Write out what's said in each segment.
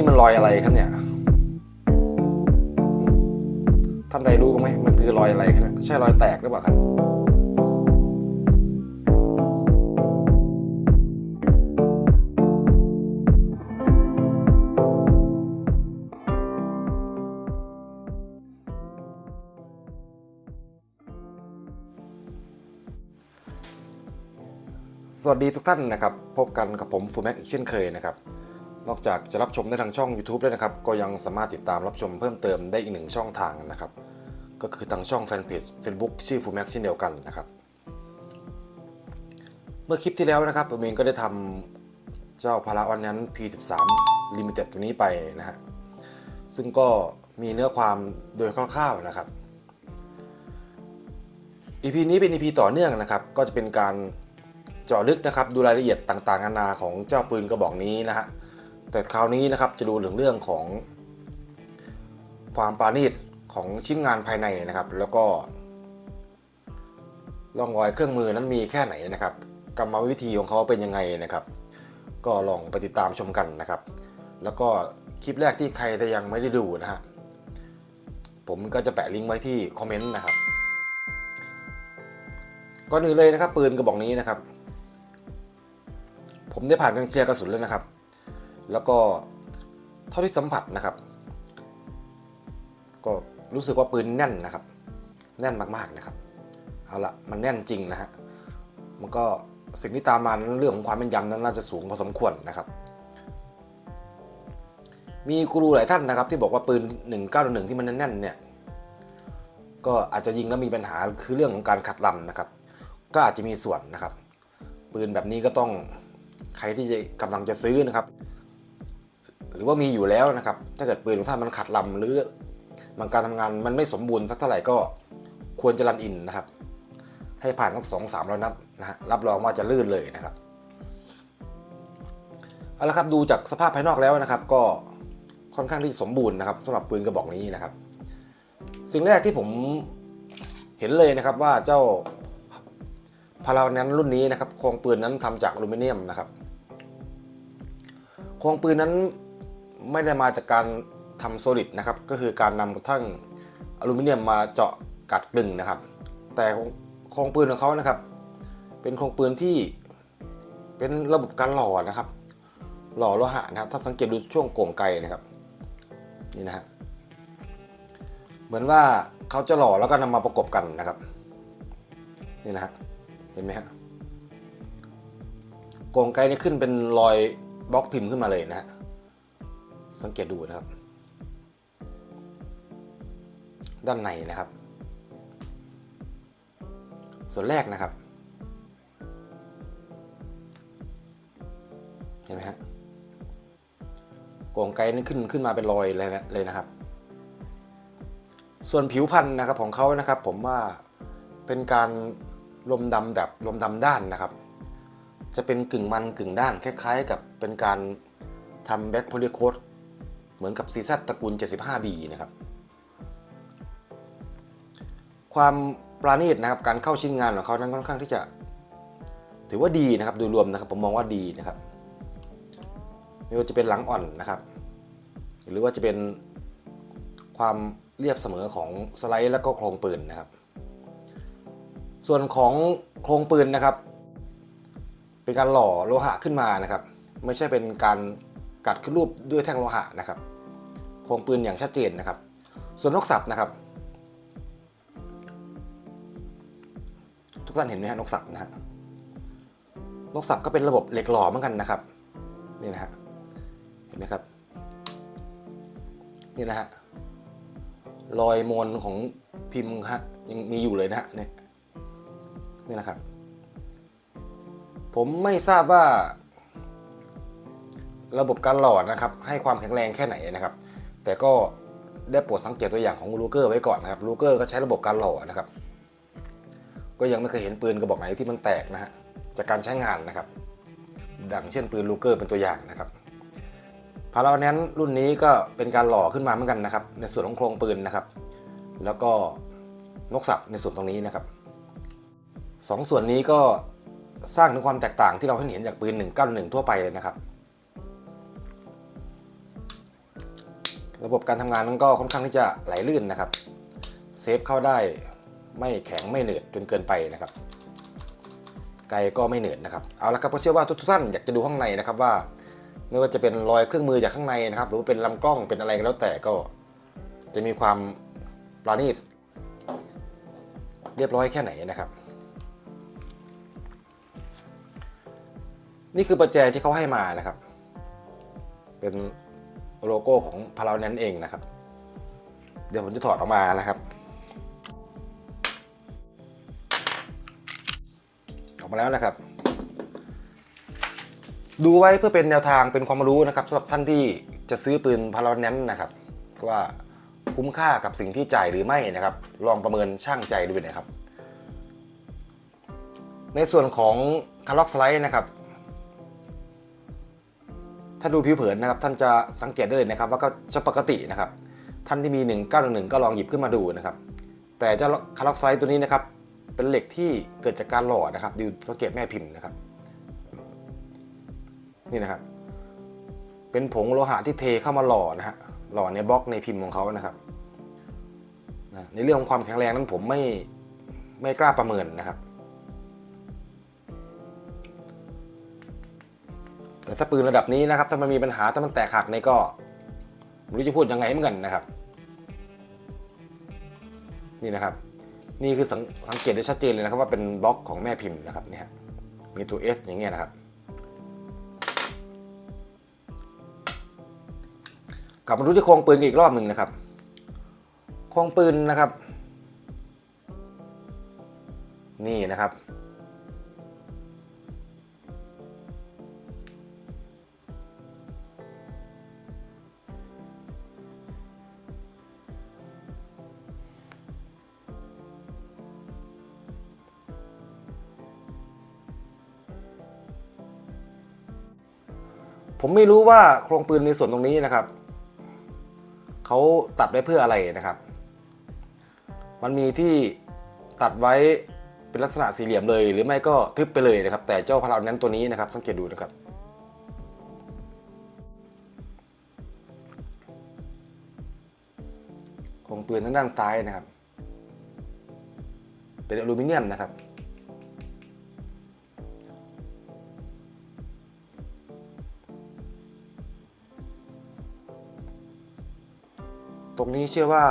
นี่มันรอยอะไรครับเนี่ย ท่านใดรู้ไหมมันคือรอยอะไรครับใช่รอยแตกหรือเปล่าครับสวัสดีทุกท่านนะครับ พบกันกับผมฟูแม็กอีกเช่นเคยนะครับ นอกจากจะรับชมได้ทางช่อง YouTube ด้วนะครับ ก็ยังสามารถติดตามรับชมเพิ่มเติมได้อีกหนึ่งช่องทางนะครับ ก็คือทางช่องแฟนเพจ Facebook ชื่อฟูแม็กเช่นเดียวกันนะครับ เมื่อคลิปที่แล้วนะครับผมเองก็ได้ทำเจ้าพาราวันนั้น P13 Limited ตัวนี้ไปนะฮะ ซึ่งก็มีเนื้อความโดยคร่าวๆนะครับ EP นี้เป็น EP ต่อเนื่องนะครับ ก็จะเป็นการเจาะลึกนะครับ ดูรายละเอียดต่างๆนานาของเจ้าปืนกระบอกนี้นะฮะ แต่คราวนี้นะครับจะดูถึงเรื่องของความปราณีตของชิ้นงานภายในนะครับ แล้วก็ร่องรอยเครื่องมือนั้นมีแค่ไหนนะครับกรรมวิธีของเขาเป็นยังไงนะครับ ก็ลองไปติดตามชมกันนะครับ แล้วก็คลิปแรกที่ใครจะยังไม่ได้ดูนะฮะผมก็จะแปะลิงก์ไว้ที่คอมเมนต์นะครับก่อนอื่นเลยนะครับ ปืนกระบอกนี้นะครับ ผมได้ผ่านการเคลียร์กระสุนแล้วนะครับ แล้วก็เท่าที่สัมผัสนะครับ ก็รู้สึกว่าปืนแน่นนะครับ แน่นมากๆนะครับ เอาละมันแน่นจริงนะฮะมันก็สิ่งที่ตามมานั้นเรื่องของความแม่นยำนั้นน่าจะสูงพอสมควรนะครับ มีกูรูหลายท่านนะครับ ที่บอกว่าปืน 1911ที่มันแน่นๆเนี่ยก็อาจจะยิงแล้วมีปัญหาคือเรื่องของการขัดลำนะครับ ก็อาจจะมีส่วนนะครับ ปืนแบบนี้ก็ต้องใครที่กำลังจะซื้อนะครับ รือว่ามีอยู่แล้วนะครับ ถ้าเกิดปืนของท่านมันขัดลำหรือมันการทำงานมันไม่สมบูรณ์สักเท่าไหร่ก็ควรจะรันอินนะครับ ให้ผ่านทั้งสองสามร้อยนัดนะฮะรับรองว่าจะลื่นเลยนะครับเอาละครับดูจากสภาพภายนอกแล้วนะครับ ก็ค่อนข้างที่สมบูรณ์นะครับสำหรับปืนกระบอกนี้นะครับ สิ่งแรกที่ผมเห็นเลยนะครับว่าเจ้าพารานั้นรุ่นนี้นะครับโครงปืนนั้นทำจากอลูมิเนียมนะครับโครงปืนนั้น ไม่ได้มาจากการทำโซลิดนะครับ ก็คือการนำกระทั่งอลูมิเนียมมาเจาะกัดกลึงนะครับ แต่โครงปืนของเขานะครับ เป็นโครงปืนที่เป็นระบบการหล่อนะครับ หล่อโลหะนะครับ ถ้าสังเกตดูช่วงโก่งไกนะครับนี่นะฮะเหมือนว่าเขาจะหล่อแล้วก็นำมาประกบกันนะครับนี่นะฮะเห็นไหมฮะโกงไกลนี่ขึ้นเป็นรอยบล็อกพิมพ์ขึ้นมาเลยนะฮะ สังเกตดูนะครับ ด้านในนะครับ ส่วนแรกนะครับ เห็นไหมฮะโกงไกนี่ขึ้นขึ้นมาเป็นรอยเลยนะเลยนะครับ ส่วนผิวพันธุ์นะครับของเขานะครับ ผมว่าเป็นการลมดำแบบลมดำด้านนะครับ จะเป็นกึ่งมันกึ่งด้านคล้ายๆ กับเป็นการทำแบ็คโพลีโคด เหมือนกับซีซัตตระกูล 75B นะครับ ความปราณีตนะครับการเข้าชิ้นงานของเขานั้นค่อนข้างที่จะ ถือว่าดีนะครับโดยรวมนะครับผมมองว่าดีนะครับ ไม่ว่าจะเป็นหลังอ่อนนะครับ หรือว่าจะเป็นความเรียบเสมอของสไลด์และก็โครงปืนนะครับ ส่วนของโครงปืนนะครับ เป็นการหล่อโลหะขึ้นมานะครับ ไม่ใช่เป็นการ กัดขึ้นรูปด้วยแท่งโลหะนะครับ โครงปืนอย่างชัดเจนนะครับ ส่วนนกสับนะครับ ทุกท่านเห็นไหมฮะนกสับนะฮะนกสับก็เป็นระบบเหล็กหล่อเหมือนกันนะครับนี่นะฮะเห็นไหมครับนี่นะฮะรอยมนของพิมพ์ฮะยังมีอยู่เลยนะฮะเนี่ยนี่นะครับ ผมไม่ทราบว่า ระบบการหล่อนะครับ ให้ความแข็งแรงแค่ไหนนะครับ แต่ก็ได้โปรดสังเกตตัวอย่างของลูเกอร์ไว้ก่อนนะครับลูเกอร์ก็ใช้ระบบการหล่อนะครับ ก็ยังไม่เคยเห็นปืนกระบอกไหนที่มันแตกนะฮะจากการใช้งานนะครับ ดังเช่นปืนลูเกอร์เป็นตัวอย่างนะครับพาราแนนรุ่นนี้ก็เป็นการหล่อขึ้นมาเหมือนกันนะครับ ในส่วนของโครงปืนนะครับ แล้วก็นกสับในส่วนตรงนี้นะครับสองส่วนนี้ก็สร้างถึงความแตกต่างที่เราเห็นจากปืน 191 ทั่วไปเลยนะครับ ระบบการทำงานนั้นก็ค่อนข้างที่จะไหลลื่นนะครับ เซฟเข้าได้ไม่แข็งไม่เหนืดจนเกินไปนะครับ ไกลก็ไม่เหนืดนะครับ เอาละครับก็เชื่อว่าทุกท่านอยากจะดูข้างในนะครับว่า ไม่ว่าจะเป็นรอยเครื่องมือจากข้างในนะครับ หรือว่าเป็นลำกล้องเป็นอะไรก็แล้วแต่ก็จะมีความประณีตเรียบร้อยแค่ไหนนะครับ นี่คือประแจที่เขาให้มานะครับ เป็น โลโก้ของพารานั้นเองนะครับ เดี๋ยวผมจะถอดออกมานะครับ ออกมาแล้วนะครับ ดูไว้เพื่อเป็นแนวทางเป็นความรู้นะครับสำหรับท่านที่จะซื้อปืนพาราแนนนะครับว่าคุ้มค่ากับสิ่งที่จ่ายหรือไม่นะครับ ลองประเมินช่างใจดูนะครับ ในส่วนของคาร์ล็อกสไลด์นะครับ ถ้าดูผิวเผินนะครับ ท่านจะสังเกตได้เลยนะครับ ว่าก็จะปกตินะครับ ท่านที่มี 1911 ก็ลองหยิบขึ้นมาดูนะครับ แต่เจ้าคาร์ล็อกไลด์ตัวนี้นะครับ เป็นเหล็กที่เกิดจากการหล่อนะครับดูสังเกตแม่พิมพ์นะครับ นี่นะครับ เป็นผงโลหะที่เทเข้ามาหล่อนะฮะหล่อในบล็อกในพิมพ์ของเขานะครับในเรื่องของความแข็งแรงนั้นผมไม่ไม่กล้าประเมินนะครับ แต่ถ้าปืนระดับนี้นะครับ ถ้ามันมีปัญหาถ้ามันแตกหักนี่ก็ไม่รู้จะพูดยังไงเหมือนกันนะครับ นี่นะครับ นี่คือสงสังเกตได้ชัดเจนเลยนะครับว่าเป็นบล็อกของแม่พิมพ์นะครับเนี่ยมีตัว S อย่างเงี้ยนะครับกลับมาดูที่โครงปืนกันอีกรอบหนึ่งนะครับ โครงปืนนะครับ นี่นะครับ ผมไม่รู้ว่าโครงปืนในส่วนตรงนี้นะครับเขาตัดไว้เพื่ออะไรนะครับ มันมีที่ตัดไว้เป็นลักษณะสี่เหลี่ยมเลย หรือไม่ก็ทึบไปเลยนะครับ แต่เจ้าพารานั้นตัวนี้นะครับ สังเกตดูนะครับโครงปืนทางด้านซ้ายนะครับ เป็นอลูมิเนียมนะครับ ตรงนี้เชื่อว่า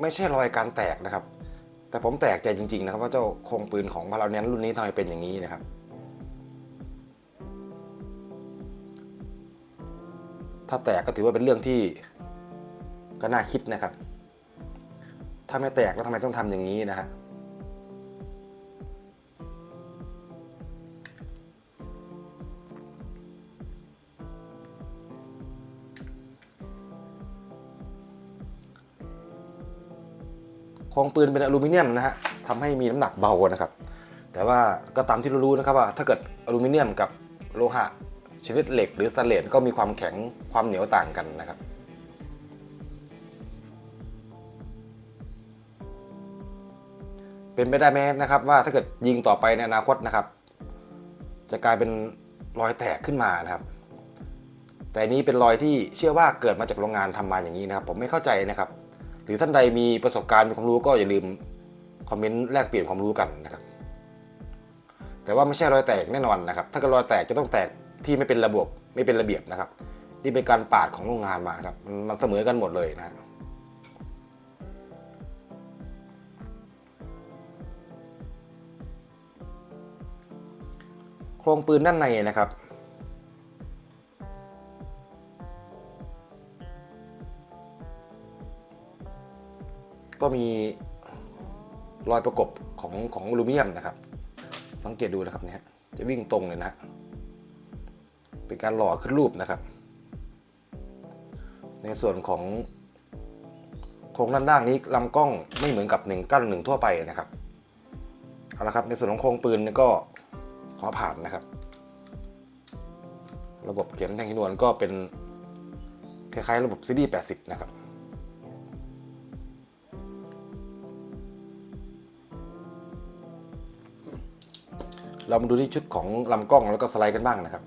ไม่ใช่รอยการแตกนะครับ แต่ผมแปลกใจจริง ๆ นะครับ ว่าเจ้าโครงปืนของพาราเนนรุ่นนี้ทำไมเป็นอย่างนี้นะครับ ถ้าแตกก็ถือว่าเป็นเรื่องที่ก็น่าคิดนะครับ ถ้าไม่แตกแล้วทำไมต้องทำอย่างนี้นะฮะ โครงปืนเป็นอลูมิเนียมนะฮะทำให้มีน้ำหนักเบานะครับ แต่ว่าก็ตามที่เรารู้นะครับว่าถ้าเกิดอลูมิเนียมกับโลหะชนิดเหล็กหรือสแตนเลสก็มีความแข็งความเหนียวต่างกันนะครับเป็นไปได้ไหมนะครับว่าถ้าเกิดยิงต่อไปในอนาคตนะครับ จะกลายเป็นรอยแตกขึ้นมานะครับ แต่นนี้เป็นรอยที่เชื่อว่าเกิดมาจากโรงงานทำมาอย่างนี้นะครับ ผมไม่เข้าใจนะครับ หรือท่านใดมีประสบการณ์มีความรู้ก็อย่าลืมคอมเมนต์แลกเปลี่ยนความรู้กันนะครับ แต่ว่าไม่ใช่รอยแตกแน่นอนนะครับ ถ้าเกิดรอยแตกจะต้องแตกที่ไม่เป็นระบบไม่เป็นระเบียบนะครับ นี่เป็นการปาดของโรงงานมาครับ มันเสมอกันหมดเลยนะฮะโครงปืนด้านในนะครับ มีรอยประกบของของอลูมิเนียมนะครับ สังเกตดูนะครับเนี่ยจะวิ่งตรงเลยนะ เป็นการหล่อขึ้นรูปนะครับ ในส่วนของโครงด้านล่างนี้ลำกล้องไม่เหมือนกับ 191 ทั่วไปนะครับเอาละครับในส่วนของโครงปืนก็ขอผ่านนะครับ ระบบเข็มแทงหินวนก็เป็นคล้ายๆ ระบบซีดี80 นะครับ เรามาดูที่ชุดของลำกล้องแล้วก็สไลด์กันบ้างนะครับ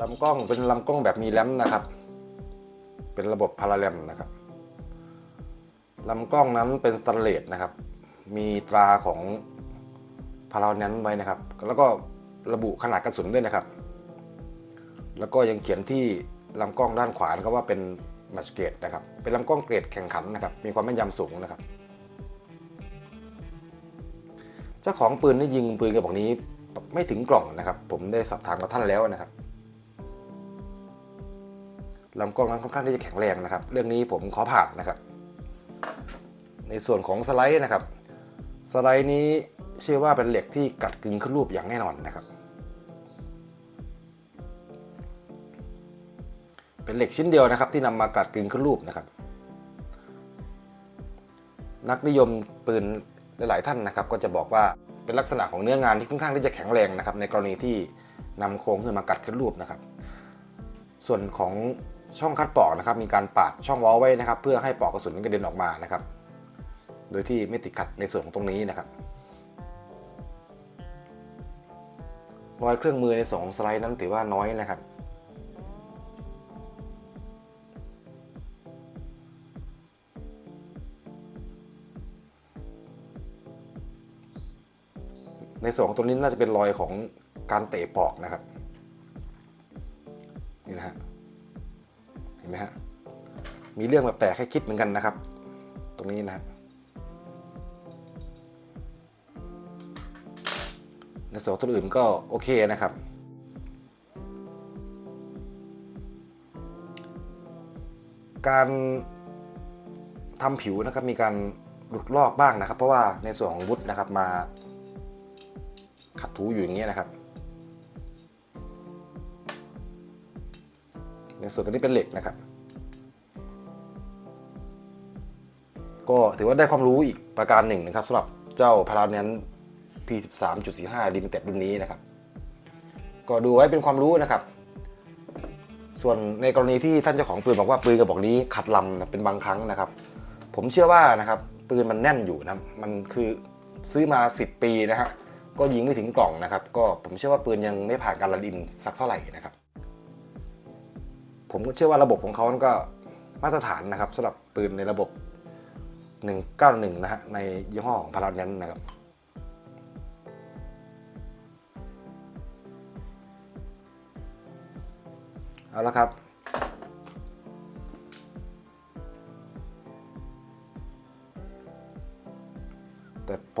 ลำกล้องเป็นลำกล้องแบบมีแรมนะครับ เป็นระบบพาราเลมนะครับลำกล้องนั้นเป็นสแตนเลสนะครับ มีตราของพารานั้นไว้นะครับ แล้วก็ระบุขนาดกระสุนด้วยนะครับ แล้วก็ยังเขียนที่ลำกล้องด้านขวานะครับว่าเป็นมัชเกตนะครับ เป็นลำกล้องเกรดแข่งขันนะครับ มีความแม่นยำสูงนะครับ เจ้าของปืนได้ยิงปืนกระบอกนี้ ไม่ถึงกล่องนะครับ ผมได้สอบถามกับท่านแล้วนะครับลำกล้องนั้นค่อนข้างที่จะแข็งแรงนะครับ เรื่องนี้ผมขอผ่านนะครับ ในส่วนของสไลด์นะครับ สไลด์นี้เชื่อว่าเป็นเหล็กที่กัดกึงขึ้นรูปอย่างแน่นอนนะครับ เป็นเหล็กชิ้นเดียวนะครับ ที่นำมากัดกึงขึ้นรูปนะครับ นักนิยมปืนหลาย ๆ ท่านนะครับ ก็จะบอกว่า เป็นลักษณะของเนื้องานที่ค่อนข้างที่จะแข็งแรงนะครับ ในกรณีที่นำโครงขึ้นมากัดขึ้นรูปนะครับ ส่วนของช่องคัดปอกนะครับ มีการปาดช่องว้าไว้นะครับ เพื่อให้ปอกกระสุนกระเด็นออกมานะครับ โดยที่ไม่ติดขัดในส่วนของตรงนี้นะครับรอยเครื่องมือในสองสไลด์นั้นถือว่าน้อยนะครับ ในส่วนของตรงนี้น่าจะเป็นรอยของการเตะปอกนะครับ นี่นะฮะ เห็นไหมฮะ มีเรื่องแบบแปลกให้คิดเหมือนกันนะครับ ตรงนี้นะฮะ ในส่วนตัวอื่นก็โอเคนะครับการทำผิวนะครับมีการหลุดลอกบ้างนะครับ เพราะว่าในส่วนของวุฒนะครับมา ถูอยู่อย่างเงี้ยนะครับในส่วนตัวนี้เป็นเหล็กนะครับ ก็ถือว่าได้ความรู้อีกประการหนึ่งนะครับสำหรับเจ้าพาราเนน P13.45 Limited รุ่นนี้นะครับ ก็ดูไว้เป็นความรู้นะครับ ส่วนในกรณีที่ท่านเจ้าของปืนบอกว่าปืนกระบอกนี้ขัดลำนะเป็นบางครั้งนะครับ ผมเชื่อว่านะครับปืนมันแน่นอยู่นะมันคือซื้อมา 10 ปีนะฮะ ก็ยิงไม่ถึงกล่องนะครับ ก็ผมเชื่อว่าปืนยังไม่ผ่านการรันอินสักเท่าไหร่นะครับ ผมก็เชื่อว่าระบบของเขาก็มาตรฐานนะครับสำหรับปืนในระบบ 191 นะฮะในยี่ห้อของพาราเนนนะครับเอาละครับ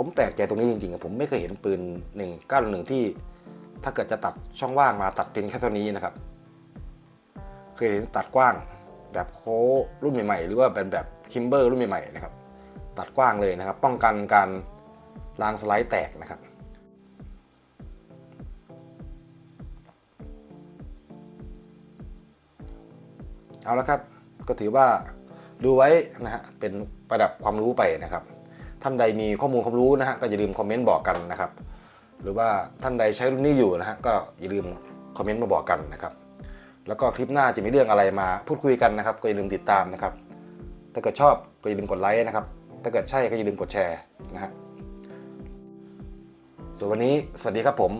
ผมแปลกใจตรงนี้จริงๆผมไม่เคยเห็นปืน191ที่ ถ้าเกิดจะตัดช่องว่างมาตัดเพียงแค่เท่านี้นะครับ เคยเห็นตัดกว้างแบบโค้รุ่นใหม่ๆ หรือว่าเป็นแบบคิมเบอร์รุ่นใหม่ๆนะครับ ตัดกว้างเลยนะครับ ป้องกันการรางสไลด์แตกนะครับเอาละครับ ก็ถือว่าดูไว้นะฮะเป็นประดับความรู้ไปนะครับ ท่านใดมีข้อมูลความรู้นะฮะก็อย่าลืมคอมเมนต์บอกกันนะครับ หรือว่าท่านใดใช้รุ่นนี้อยู่นะฮะก็อย่าลืมคอมเมนต์มาบอกกันนะครับ แล้วก็คลิปหน้าจะมีเรื่องอะไรมาพูดคุยกันนะครับ ก็อย่าลืมติดตามนะครับ ถ้าเกิดชอบก็อย่าลืมกดไลค์นะครับ ถ้าเกิดใช่ก็อย่าลืมกดแชร์นะฮะส่วนวันนี้สวัสดีครับผม